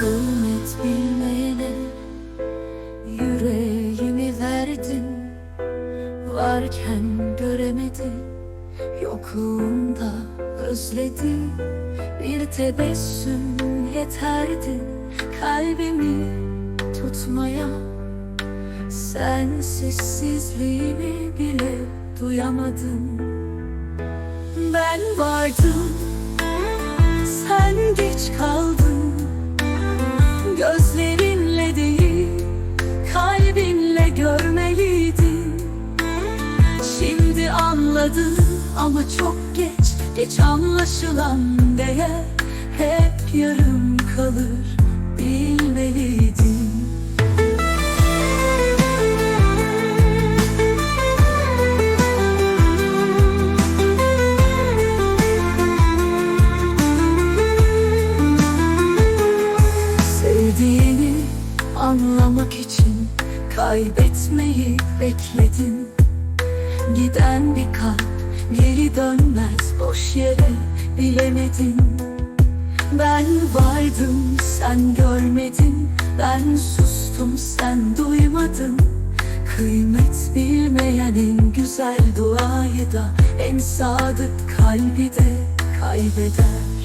Kıymet bilmeyene yüreğimi verdin. Varken göremedi Yokluğunda özledi Bir tebessüm yeterdi Kalbimi tutmaya. Sen sessizliğimi bile duyamadın Ben vardım Sen geç kaldın Şimdi anladın ama çok geç. Geç anlaşılan değer Hep yarım kalır. Bilmeliydin. Sevdiğini anlamak için kaybetmeyi bekledin Giden bir kalp geri dönmez boş yere bilemedin Ben vardım sen görmedin. Ben sustum sen duymadın. Kıymet bilmeyen en güzel duayı da En sadık kalbi de kaybeder